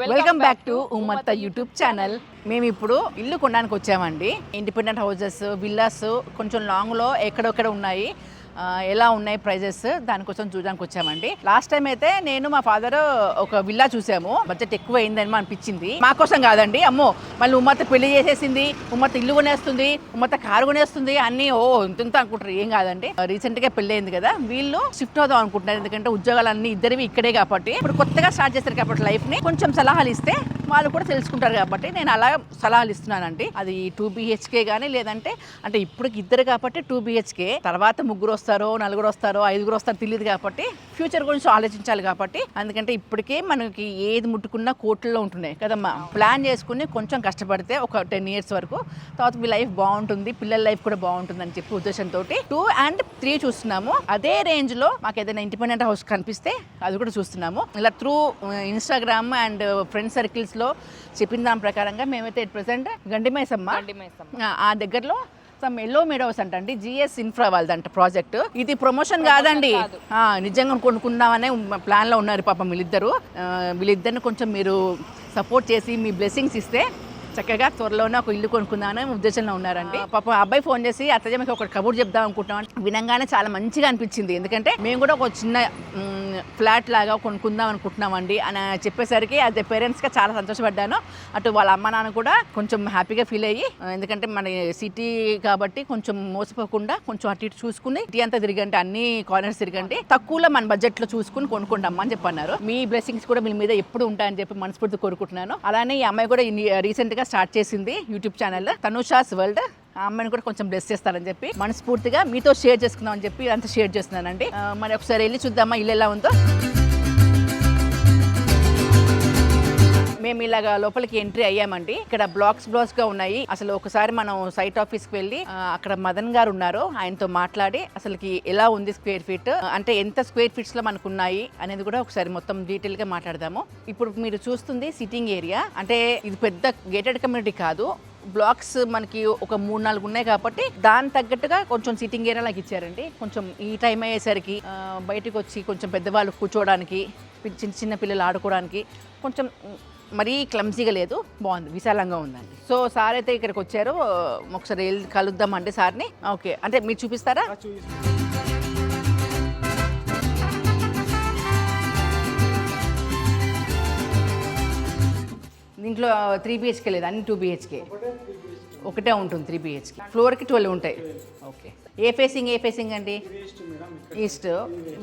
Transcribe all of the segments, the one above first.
Welcome back to Ummatha YouTube channel మేము ఇప్పుడు ఇల్లు కొనడానికి వచ్చామండి. ఇండిపెండెంట్ హౌసెస్ విల్లాస్ కొంచెం లాంగ్లో ఎక్కడెక్కడ ఉన్నాయి. ఎలా ఉన్నాయి ప్రైజెస్? దానికోసం చూడడానికి వచ్చామండి. లాస్ట్ టైం అయితే నేను మా ఫాదర్ ఒక విల్లా చూసాము. బడ్జెట్ ఎక్కువ అయిందని అనిపించింది. మా కోసం కాదండి. అమ్మో మళ్ళీ ఉమ్మత్త పెళ్ళి చేసేసింది ఉమ్మత్త ఇల్లు కొనేస్తుంది ఉమ్మత్త కారు కొనేస్తుంది అన్ని ఓ ఇంత ఇంత అనుకుంటారు. ఏం కాదండి. రీసెంట్గా పెళ్ళి అయింది కదా. వీళ్ళు షిఫ్ట్ అవుదాం అనుకుంటున్నారు. ఎందుకంటే ఉద్యోగాలు అన్ని ఇద్దరివి ఇక్కడే కాబట్టి. ఇప్పుడు కొత్తగా స్టార్ట్ చేస్తారు కాబట్టి లైఫ్ని కొంచెం సలహాలు ఇస్తే వాళ్ళు కూడా తెలుసుకుంటారు కాబట్టి నేను అలా సలహాలు ఇస్తున్నానండి. అది టూ బిహెచ్కే కానీ లేదంటే అంటే ఇప్పుడు ఇద్దరు కాబట్టి టూ బిహెచ్కే. తర్వాత ముగ్గురు వస్తారు. నలుగురు వస్తారో ఐదుగురు వస్తారో తెలియదు కాబట్టి ఫ్యూచర్ గురించి ఆలోచించాలి కాబట్టి. అందుకంటే ఇప్పటికే మనకి ఏది ముట్టుకున్నా కోట్లలో ఉంటున్నాయి. కదమ్మా? ప్లాన్ చేసుకుని కొంచెం కష్టపడితే ఒక టెన్ ఇయర్స్ వరకు తర్వాత మీ లైఫ్ బాగుంటుంది పిల్లల లైఫ్ కూడా బాగుంటుంది అని చెప్పి ఉద్దేశంతో టూ అండ్ త్రీ చూస్తున్నాము. అదే రేంజ్లో మాకు ఏదైనా ఇండిపెండెంట్ హౌస్ కనిపిస్తే అది కూడా చూస్తున్నాము. ఇలా త్రూ ఇన్స్టాగ్రామ్ అండ్ ఫ్రెండ్ సర్కిల్స్లో చెప్పిన దాని ప్రకారంగా మేమైతే ప్రెసెంట్ గండిమైసమ్మ. ఆ, ఆ దగ్గరలో సమ్ ఎల్లో మీడోస్ అంట అండి జిఎస్ ఇన్ఫ్రా వాళ్ళదంట ప్రాజెక్ట్. ఇది ప్రమోషన్ కాదండి. నిజంగా కొనుక్కుందామనే ప్లాన్లో ఉన్నారు పాపం వీళ్ళిద్దరు. వీళ్ళిద్దరిని కొంచెం మీరు సపోర్ట్ చేసి మీ బ్లెస్సింగ్స్ ఇస్తే చక్కగా త్వరలోనే ఒక ఇల్లు కొనుక్కుందామని ఉద్దేశంలో ఉన్నారండి. పాపం అబ్బాయి ఫోన్ చేసి అత్తయ్య మీకు ఒక కబుర్ చెప్దాం అనుకుంటున్నాం. వినంగానే చాలా మంచిగా అనిపించింది. ఎందుకంటే మేము కూడా ఒక చిన్న ఫ్లాట్ లాగా కొనుక్కుందాం అనుకుంటున్నామండి అని చెప్పేసరికి అది పేరెంట్స్గా చాలా సంతోషపడ్డాను. అటు వాళ్ళ అమ్మ నాన్న కూడా కొంచెం హ్యాపీగా ఫీల్ అయ్యి ఎందుకంటే మన సిటీ కాబట్టి కొంచెం మోసపోకుండా కొంచెం అటు ఇటు చూసుకుని సిటీ అంతా తిరిగండి అన్ని కార్నర్స్ తిరగండి తక్కువలో మన బడ్జెట్లో చూసుకుని కొనుక్కుంటాం అని చెప్పన్నారు. మీ బ్లెస్సింగ్స్ కూడా మీ మీద ఎప్పుడు ఉంటాయని చెప్పి మనస్ఫూర్తి కోరుకుంటున్నాను. అలానే ఈ అమ్మాయి కూడా రీసెంట్గా స్టార్ట్ చేసింది యూట్యూబ్ ఛానల్ తనుషాస్ వరల్డ్. ఆ అమ్మాయిని కూడా కొంచెం బ్లెస్ చేస్తారని చెప్పి మనస్ఫూర్తిగా మీతో షేర్ చేసుకుందాం అని చెప్పి అంతా షేర్ చేస్తున్నానండి. మరి ఒకసారి వెళ్ళి చూద్దామా ఇల్లు ఎలా ఉందో? మేము ఇలాగా లోపలికి ఎంట్రీ అయ్యామండి. ఇక్కడ బ్లాక్స్ బ్లాక్స్గా ఉన్నాయి. అసలు ఒకసారి మనం సైట్ ఆఫీస్కి వెళ్ళి అక్కడ మదన్ గారు ఉన్నారు. ఆయనతో మాట్లాడి అసలుకి ఎలా ఉంది స్క్వేర్ ఫీట్? అంటే ఎంత స్క్వేర్ ఫీట్స్లో మనకు ఉన్నాయి అనేది కూడా ఒకసారి మొత్తం డీటెయిల్గా మాట్లాడదాము. ఇప్పుడు మీరు చూస్తుంది సిట్టింగ్ ఏరియా. అంటే ఇది పెద్ద గేటెడ్ కమ్యూనిటీ కాదు. బ్లాక్స్ మనకి ఒక మూడు నాలుగు ఉన్నాయి కాబట్టి దాని తగ్గట్టుగా కొంచెం సిట్టింగ్ ఏరియా లాగా ఇచ్చారండి. కొంచెం ఈ టైం అయ్యేసరికి బయటకు వచ్చి కొంచెం పెద్దవాళ్ళు కూర్చోవడానికి చిన్న చిన్న పిల్లలు ఆడుకోవడానికి కొంచెం మరీ క్లమ్సీగా లేదు బాగుంది విశాలంగా ఉందండి. సో సార్ అయితే ఇక్కడికి వచ్చారు ఒకసారి వెళ్ళి కలుద్దామండి సార్ని. ఓకే అంటే మీరు చూపిస్తారా? దీంట్లో త్రీ బిహెచ్కే లేదు అన్ని టూ బిహెచ్కే ఒకటే ఉంటుంది త్రీ బిహెచ్కే ఫ్లోర్కి ట్వెల్వ్ ఉంటాయి. ఓకే ఏ ఫేసింగ్ ఏ ఫేసింగ్ అండి? ఈస్ట్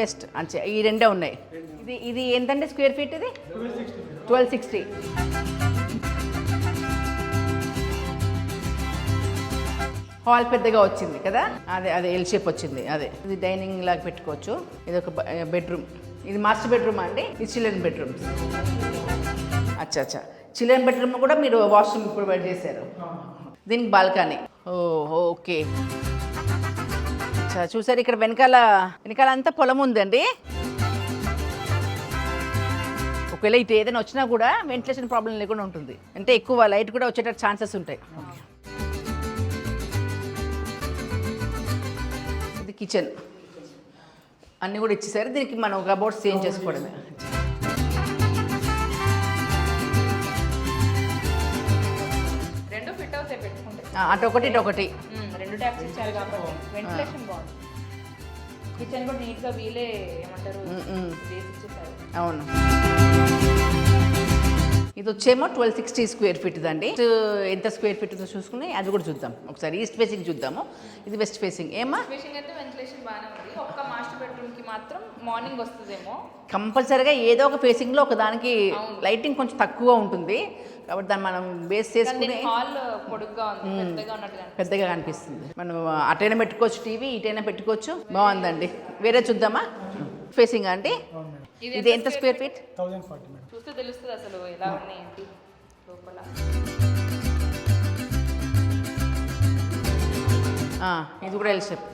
వెస్ట్ అంతే. ఈ రెండే ఉన్నాయి. ఇది ఇది ఎంతండి స్క్వేర్ ఫీట్ ఇది? Twelve sixty. హాల్ పెద్దగా వచ్చింది కదా? అదే అదే ఎల్ షేప్ వచ్చింది అదే. ఇది డైనింగ్ లాగా పెట్టుకోవచ్చు. ఇది ఒక బెడ్రూమ్ ఇది మాస్టర్ బెడ్రూమ్ అండి? ఇది చిల్డ్రన్ బెడ్రూమ్ అచ్చా అచ్చా. చిల్డ్రన్ బెడ్రూమ్ కూడా మీరు వాష్రూమ్ ప్రొవైడ్ చేశారు. దీనికి బాల్కనీ. ఓ ఓకే. చూసారు ఇక్కడ వెనకాల వెనకాల అంతా పొలం ఉందండి? ఒకవేళ ఇటు ఏదైనా వచ్చినా కూడా వెంటిలేషన్ ప్రాబ్లం లేకుండా ఉంటుంది. అంటే ఎక్కువ లైట్ కూడా వచ్చేటట్టు ఛాన్సెస్ ఉంటాయి. ఇది కిచెన్. అన్నీ కూడా ఇచ్చేసారు. దీనికి మనం కబోర్డ్స్ చేంజ్ చేసుకోవడమే. రెండు ఫిట్ అవుతాయి పెట్టుకుంటే. ఆ, అటు ఒకటి ఇటు ఒకటి. మ్మ్, రెండు ట్యాప్స్ ఇచ్చారు కాబట్టి వెంటిలేషన్ బాగుంది. కిచెన్ కూడా నీట్గా వీలే ఏమంటారు ఇచ్చేసారు. అవును. ఇది వచ్చేమో ట్వెల్వ్ సిక్స్టీ స్క్వేర్ ఫీట్ అండి ఎంత స్క్వేర్ ఫీట్ ఉందో చూసుకుని అది కూడా చూద్దాం. ఒకసారి ఈస్ట్ ఫేసింగ్ చూద్దాము. ఇది వెస్ట్ ఫేసింగ్ ఏమా వెంటిలేషన్ బాగానే ఉంది. ఒక్క మాస్టర్ బెడ్రూమ్కి మాత్రం మార్నింగ్ వస్తుందేమో. కంపల్సరీగా ఏదో ఒక ఫేసింగ్లో ఒక దానికి లైటింగ్ కొంచెం తక్కువ ఉంటుంది. కాబట్టి దాన్ని మనం బేస్ చేసుకుని హాల్ పొడుగ్గా ఉంది. పెద్దగా ఉన్నట్టుగా పెద్దగా కనిపిస్తుంది మనం అటైనా పెట్టుకోవచ్చు టీవీ ఇటైనా పెట్టుకోవచ్చు. బాగుంది వేరే చూద్దామా? ఫేసింగ్ అండి? ఇది ఎంత స్క్వేర్ ఫీట్ థౌజండ్ ఫార్టీ చూస్తే తెలుస్తుంది అసలు ఎలా ఉన్నాయి ఏంటి లోపల. ఇది కూడా ఎల్ షేప్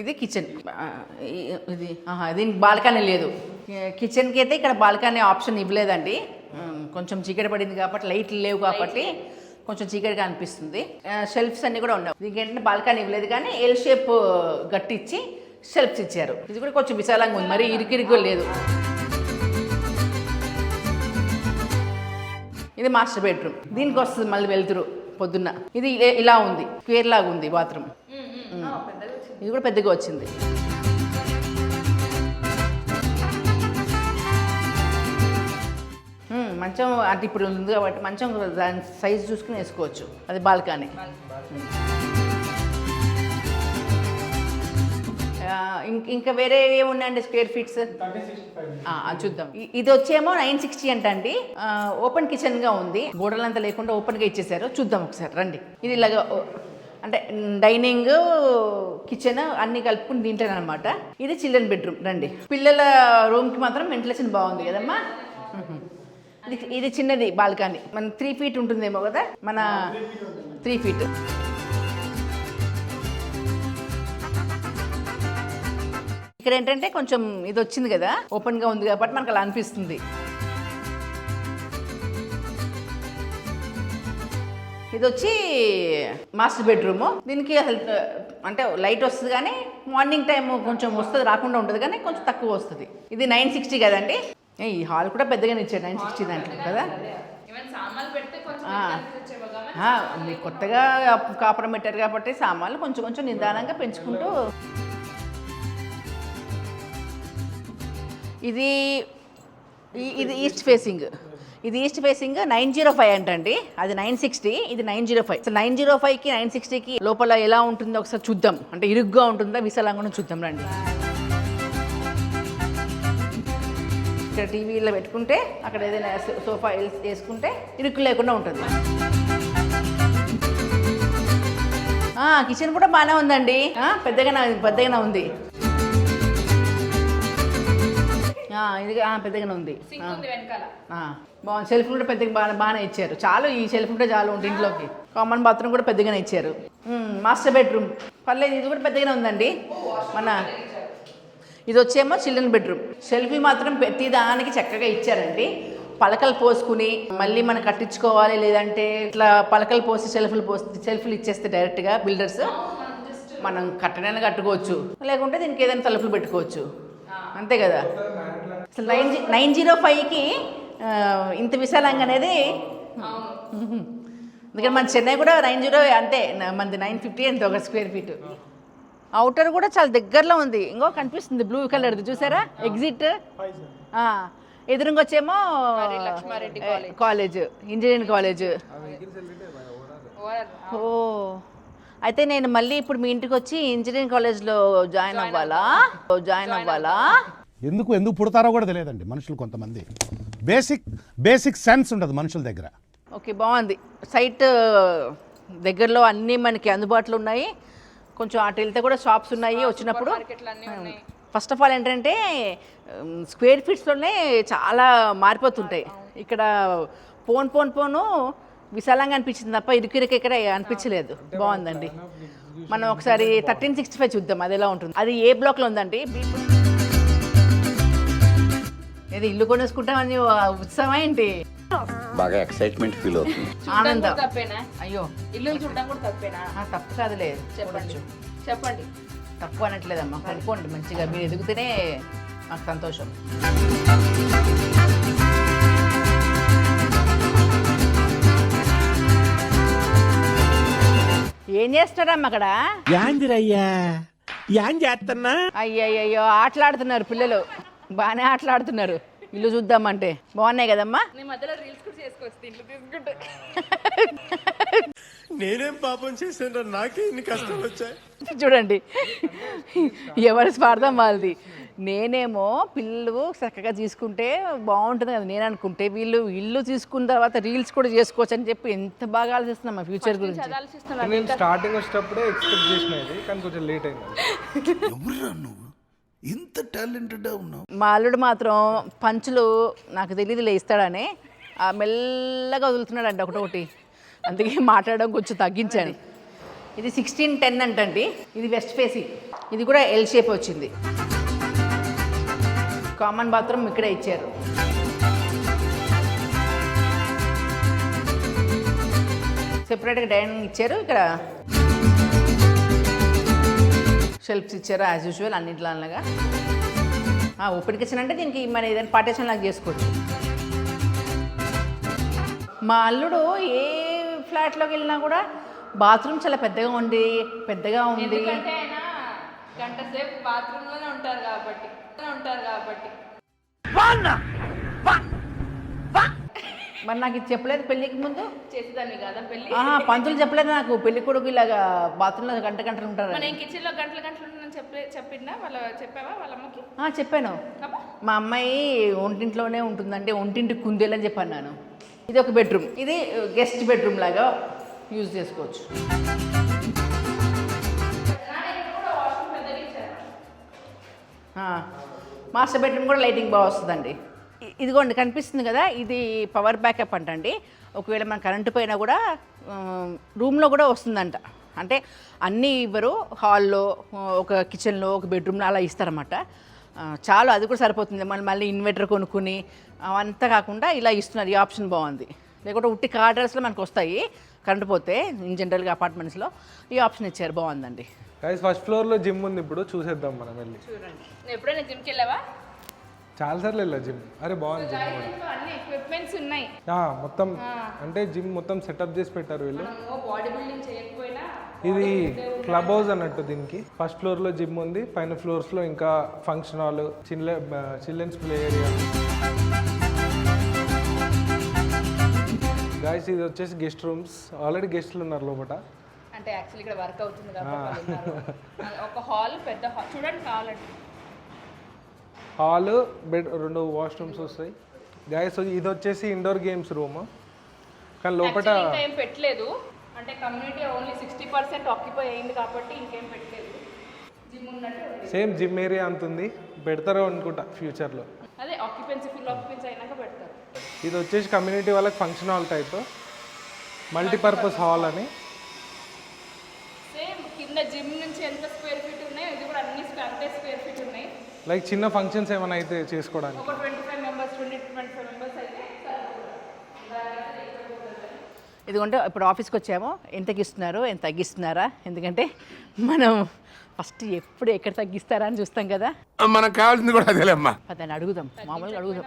ఇది కిచెన్ ఇది దీనికి బాల్కనీ లేదు. కిచెన్కి అయితే ఇక్కడ బాల్కనీ ఆప్షన్ ఇవ్వలేదండి. కొంచెం చీకటి పడింది కాబట్టి లైట్లు లేవు కాబట్టి. కొంచెం చీకటిగా అనిపిస్తుంది. షెల్ఫ్స్ అన్నీ కూడా ఉండవు దీనికి ఏంటంటే బాల్కనీ ఇవ్వలేదు కానీ ఎల్ షేప్ గట్టిచ్చి షెల్ఫ్స్ ఇచ్చారు. ఇది కూడా కొంచెం విశాలంగా ఉంది. మరి ఇరికిరిగి లేదు. ఇది మాస్టర్ బెడ్రూమ్ దీనికి వస్తుంది మళ్ళీ వెళ్తురు పొద్దున్న. ఇది ఇలే- ఇలా ఉంది. స్క్వేర్ లాగా ఉంది బాత్రూమ్. ఇది కూడా పెద్దగా వచ్చింది. మంచం అంటే ఇప్పుడు ఉంది కాబట్టి మంచం దాని సైజు చూసుకుని వేసుకోవచ్చు. అది బాల్కనీ. ఇంకా వేరే ఏమున్నాయండి స్క్వేర్ ఫీట్స్ అది చూద్దాం. ఇది వచ్చేమో నైన్ సిక్స్టీ అంట అండి. ఓపెన్ కిచెన్గా ఉంది. గోడలంతా లేకుండా ఓపెన్గా ఇచ్చేసారు. చూద్దాం ఒకసారి రండి. ఇది ఇలాగ అంటే డైనింగ్ కిచెన్ అన్ని కలుపుకుని దీంట్లో అనమాట ఇది చిల్డ్రన్ బెడ్రూమ్ రండి. పిల్లల రూమ్కి మాత్రం వెంటిలేషన్ బాగుంది కదమ్మా? ఇది ఇది చిన్నది బాల్కనీ. మన త్రీ ఫీట్ ఉంటుందేమో కదా? మన త్రీ ఫీట్ ఇక్కడ ఏంటంటే కొంచెం ఇది వచ్చింది కదా? ఓపెన్గా ఉంది కాబట్టి మనకు అలా అనిపిస్తుంది. ఇది వచ్చి మాస్టర్ బెడ్రూమ్ దీనికి అసలు అంటే లైట్ వస్తుంది కానీ మార్నింగ్ టైం కొంచెం వస్తుంది రాకుండా ఉంటుంది కానీ కొంచెం తక్కువ వస్తుంది. ఇది నైన్ సిక్స్టీ కదండి? ఈ హాల్ కూడా పెద్దగానే ఇచ్చాడు నైన్ సిక్స్టీ దాంట్లో కదా? కొత్తగా కాపురం పెట్టారు కాబట్టి సామాన్లు కొంచెం కొంచెం నిదానంగా పెంచుకుంటూ. ఇది ఇది ఈస్ట్ ఫేసింగ్ ఇది east facing nine zero five అంటండి. అది నైన్ సిక్స్టీ ఇది nine zero five nine zero ఫైవ్కి నైన్ సిక్స్టీకి లోపల ఎలా ఉంటుందో ఒకసారి చూద్దాం. అంటే ఇరుగ్గా ఉంటుందా? విశాలంగా చూద్దాం రండి. ఇక్కడ టీవీలో పెట్టుకుంటే అక్కడ ఏదైనా సోఫా వేస్- వేసుకుంటే ఇరుక్కు లేకుండా ఉంటుంది. ఆ, కిచెన్ కూడా బాగానే ఉందండి. ఆ, పెద్దగానే పెద్దగానే ఉంది. ఆ, ఇది ఆ, పెద్దగానే ఉంది. సింక్ ఆ. ఉంది వెనకాల. ఆ, బాగుంది సెల్ఫ్ కూడా పెద్దగా బాగా బాగానే ఇచ్చారు. చాలు ఈ సెల్ఫ్ ఉంటే చాలు ఉంటుంది ఇంట్లోకి. కామన్ బాత్రూమ్ కూడా పెద్దగానే ఇచ్చారు. మాస్టర్ బెడ్రూమ్ పర్లేదు ఇది కూడా పెద్దగానే ఉందండి. మన ఇది వచ్చేమో చిల్డ్రన్ బెడ్రూమ్. షెల్ఫ్ మాత్రం ప్రతి దానికి చక్కగా ఇచ్చారండి. పలకలు పోసుకుని మళ్ళీ మనం కట్టించుకోవాలి లేదంటే ఇట్లా పలకలు పోసి షెల్ఫ్లు పోసి షెల్ఫ్లు ఇచ్చేస్తే డైరెక్ట్గా బిల్డర్స్ మనం కట్టడానికి కట్టుకోవచ్చు. లేకుంటే దీనికి ఏదైనా తలుపులు పెట్టుకోవచ్చు. అంతే కదా. అసలు నైన్ జీ నైన్ జీరో ఫైవ్కి ఇంత విశాలంగా అనేది ఎందుకంటే మన చెన్నై కూడా నైన్ జీరో అంతే మనది నైన్ ఫిఫ్టీ అంతే ఒక స్క్వేర్ ఫీట్. అవుటర్ కూడా చాలా దగ్గరలో ఉంది. ఇంకో కనిపిస్తుంది బ్లూ కలర్ది చూసారా? ఎగ్జిట్ ఎదురుగా వచ్చేమో మరి లక్ష్మారెడ్డి ఏ, కాలేజ్ ఇంజనీరింగ్ కాలేజ్ ఓ. అయితే నేను మళ్ళీ ఇప్పుడు మీ ఇంటికి వచ్చి ఇంజనీరింగ్ కాలేజ్లో జాయిన్ అవ్వాలా? జాయిన్ అవ్వాలా? ఎందుకు ఎందుకు పుడతారో కూడా తెలియదండి మనుషులు కొంతమంది. బేసిక్ బేసిక్ సెన్స్ ఉండదు మనుషుల దగ్గర. ఓకే బాగుంది. సైట్ దగ్గరలో అన్నీ మనకి అందుబాటులో ఉన్నాయి. కొంచెం అటు వెళ్తే కూడా షాప్స్ ఉన్నాయి వచ్చినప్పుడు. మార్కెట్లు అన్నీ ఉన్నాయి. ఫస్ట్ ఆఫ్ ఆల్ ఏంటంటే స్క్వేర్ ఫీట్స్లోనే చాలా మారిపోతుంటాయి. ఇక్కడ పోన్ పోన్ పోను విశాలంగా అనిపించింది తప్ప ఇరుకిరికి ఇక్కడ అనిపించలేదు. బాగుందండి. మనం ఒకసారి థర్టీన్ సిక్స్టీ ఫైవ్ చూద్దాం అది ఎలా ఉంటుంది. అది ఏ బ్లాక్లో ఉందండి? బి- ఏది ఇల్లు కొనేసుకుంటామని ఉత్సవం ఏంటి? బాగా ఎక్సైట్మెంట్ ఫీల్ అవుతుంది. ఆనందం. తప్పేనా? అయ్యో. ఇల్లు చూడడం కూడా తప్పేనా? ఆ, తప్పు కాదులే. చెప్పండి. చెప్పండి. తప్పు అనట్లేదమ్మా. కొనుక్కోండి మంచిగా. మీరు ఎదుగుతూనే మాకు సంతోషం. ఏం చేస్తారమ్మా అక్కడ? యాందిరయ్యా. యాన్ చేస్తున్నా అయ్యయ్యో ఆటలాడుతున్నారు పిల్లలు. బాగానే ఆటలాడుతున్నారు. ఇల్లు చూద్దామంటే. బాగున్నాయి కదమ్మా? నీ మధ్యలో రీల్స్ కూడా చేసుకోవచ్చు దీంట్లో తీసుకుంటే. నేనేం పాపం చేశాను నాకే ఇన్ని కష్టాలు వచ్చాయి. చూడండి. ఎవరి స్వార్థం వాళ్ళది. నేనేమో పిల్లలు చక్కగా తీసుకుంటే బాగుంటుంది కదా నేను అనుకుంటే వీళ్ళు ఇల్లు తీసుకున్న తర్వాత రీల్స్ కూడా చేసుకోవచ్చు అని చెప్పి ఎంత బాగా ఆలోచిస్తున్నాం మా ఫ్యూచర్ గురించి. నేను స్టార్టింగ్ వచ్చేటప్పుడే ఎక్స్పెక్ట్ చేసిన ఇది కానీ కొంచెం లేట్ అయింది. ఇంత టాలెంటెడ్గా ఉన్నావు. మా అల్లుడు మాత్రం పంచులు నాకు తెలియదులే ఇస్తాడని ఆ మెల్లగా వదులుతున్నాడండి ఒకటొకటి. అందుకే మాట్లాడడం కొంచెం తగ్గించాను. ఇది సిక్స్టీన్ టెన్ అంటండి. ఇది వెస్ట్ ఫేసింగ్ ఇది కూడా ఎల్ షేప్ వచ్చింది. కామన్ బాత్రూమ్ ఇక్కడే ఇచ్చారు. సెపరేట్గా డైనింగ్ ఇచ్చారు. ఇక్కడ షెల్ఫ్స్ ఇచ్చారు యాజ్ యూజువల్ అన్నింటిలో అలాగా ఓపెన్ కిచెన్ అంటే దీనికి మన ఏదైనా పార్టీషన్ లాగా చేసుకోవచ్చు. మా అల్లుడు ఏ ఫ్లాట్లోకి వెళ్ళినా కూడా బాత్రూమ్ చాలా పెద్దగా ఉంది పెద్దగా ఉంది. గంట సేపు బాత్రూమ్లోనే ఉంటారు కాబట్టి ఉంటారు కాబట్టి. మరి నాకు ఇది చెప్పలేదు పెళ్ళికి ముందు? చేసేదాన్ని కదా పెళ్ళి ఆహా పంతులు చెప్పలేదు నాకు. పెళ్ళి కొడుకు ఇలాగా బాత్రూంలో గంట గంటలు ఉంటారు. మన కిచెన్లో గంటలు గంటలు ఉంటుందని చెప్పే చెప్పిందా వాళ్ళ చెప్పావా వాళ్ళ అమ్మకి? ఆ, చెప్పాను. మా అమ్మాయి ఒంటింట్లోనే ఉంటుందంటే ఒంటింటి కుందేలని చెప్పాను నేను. ఇది ఒక బెడ్రూమ్ ఇది గెస్ట్ బెడ్రూమ్ లాగా యూజ్ చేసుకోవచ్చు. మాస్టర్ బెడ్రూమ్ కూడా లైటింగ్ బాగా వస్తుందండి. ఇదిగోండి కనిపిస్తుంది కదా ఇది పవర్ బ్యాకప్ అంటండి. ఒకవేళ మన కరెంటు పోయినా కూడా రూమ్లో కూడా వస్తుందంట. అంటే అన్నీ ఇవ్వరు హాల్లో ఒక కిచెన్లో ఒక బెడ్రూమ్లో అలా ఇస్తారన్నమాట. చాలు అది కూడా సరిపోతుంది. మళ్ళీ మళ్ళీ ఇన్వర్టర్ కొనుక్కుని అవంతా కాకుండా ఇలా ఇస్తున్నారు ఈ ఆప్షన్ బాగుంది. లేకుంటే ఉట్టి కార్డర్స్లో మనకు వస్తాయి కరెంటు పోతే ఇన్ జనరల్గా అపార్ట్మెంట్స్లో ఈ ఆప్షన్ ఇచ్చారు బాగుందండి. ఫస్ట్ ఫ్లోర్లో జిమ్ ఉంది ఇప్పుడు చూసేద్దాం మనం వెళ్ళి. చూడండి. ఎప్పుడైనా జిమ్కి వెళ్ళావా? చాలాసార్లు వెళ్ళా జిమ్. అరే బాగుంది జిమ్ కూడా. అన్ని ఎక్విప్మెంట్స్ ఉన్నాయి. ఆ, మొత్తం అంటే జిమ్ మొత్తం సెటప్ చేసి పెట్టారు వీళ్ళు. మనము బాడీ బిల్డింగ్ చేయకపోయినా ఇది క్లబ్ హౌస్ అన్నట్టు దీనికి. ఫస్ట్ ఫ్లోర్లో జిమ్ ఉంది పైన ఫ్లోర్స్లో ఇంకా function hall children children's play area guys ఇది వచ్చేసి గెస్ట్ రూమ్స్ ఆల్రెడీ గెస్ట్లు ఉన్నారు లోపల అంటే యాక్చువల్లీ ఇక్కడ వర్క్ అవుతుంది కాబట్టి వాళ్ళు ఉన్నారు. ఒక హాల్ పెద్ద హాల్ చూడండి కావాలంటే. హాల్ బెడ్ రెండు వాష్రూమ్స్ వస్తాయి. గాయస్ ఇది వచ్చేసి ఇండోర్ గేమ్స్ రూమ్ కానీ లోపల ఏం పెట్టలేదు. అంటే community only sixty percent occupy అయింది కాబట్టి ఇంకేం పెట్టలేదు. జిమ్ ఉన్నట్టు ఉంది. సేమ్ జిమ్ ఏరియా అంత ఉంది. పెడతారు అనుకుంటా ఫ్యూచర్లో అదే ఆక్యుపెన్సీ ఫుల్ ఆక్యుపెన్సీ అయినాక పెడతారు. ఇది వచ్చేసి కమ్యూనిటీ వాళ్ళకి function hall type multipurpose hall అని. సేమ్ కింద జిమ్ నుంచి ఎంత స్క్వేర్ ఫీట్ ఉన్నాయో ఇది కూడా అన్ని అంతే స్క్వేర్ లైక్ చిన్న ఫంక్షన్స్ ఏమైనా అయితే చేసుకోవడానికి? ఇదిగోంటే ఇప్పుడు ఆఫీస్కి వచ్చాము. ఎంతకి ఇస్తున్నారు ఎంత తగ్గిస్తున్నారా? ఎందుకంటే మనం ఫస్ట్ ఎప్పుడు ఎక్కడ తగ్గిస్తారా అని చూస్తాం కదా. మనకు కావాల్సింది కూడా అదేలేమ్మా దాన్ని అడుగుదాం. మామూలుగా అడుగుదాం.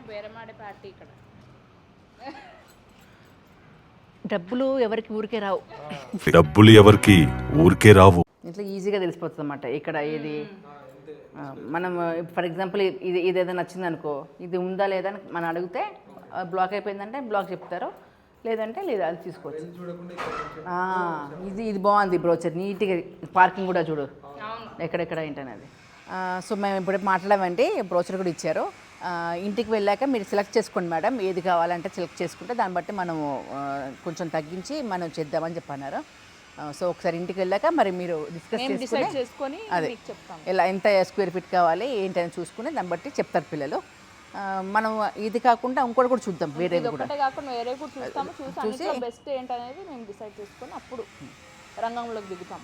డబ్బులు ఎవరికి ఊరికే రావు. డబ్బులు ఎవరికి ఊరికే రావు. ఇట్లా ఈజీగా తెలిసిపోతుంది అన్నమాట ఇక్కడ ఏది? మనం ఫర్ ఎగ్జాంపుల్ ఇది ఇది ఏదైనా నచ్చింది అనుకో ఇది ఉందా లేదా అని మనం అడిగితే బ్లాక్ అయిపోయిందంటే బ్లాక్ చెప్తారు లేదంటే లేదా అది తీసుకోవచ్చు. ఇది ఇది బాగుంది బ్రోచర్ నీట్గా పార్కింగ్ కూడా చూడు. ఎక్కడెక్కడ ఏంటనేది సో మేము ఇప్పుడు మాట్లాడామంటే బ్రోచర్ కూడా ఇచ్చారు. ఇంటికి వెళ్ళాక మీరు సెలెక్ట్ చేసుకోండి మేడం ఏది కావాలంటే సెలెక్ట్ చేసుకుంటే దాన్ని బట్టి మనము కొంచెం తగ్గించి మనం చేద్దామని చెప్పన్నారు. సో ఒకసారి ఇంటికి వెళ్ళాక మరి మీరు డిస్కస్ చేసుకుని అదే. ఎలా ఎంత స్క్వేర్ ఫీట్ కావాలి ఏంటని చూసుకుని దాన్ని బట్టి చెప్తారు పిల్లలు. మనం ఇది కాకుండా ఇంకోటి కూడా చూద్దాం వేరే కూడా. కాకుండా వేరే కూడా చూస్తాము. చూసి బెస్ట్ ఏంటనేది మేము డిసైడ్ చేసుకొని అప్పుడు రంగంలోకి దిగుతాం.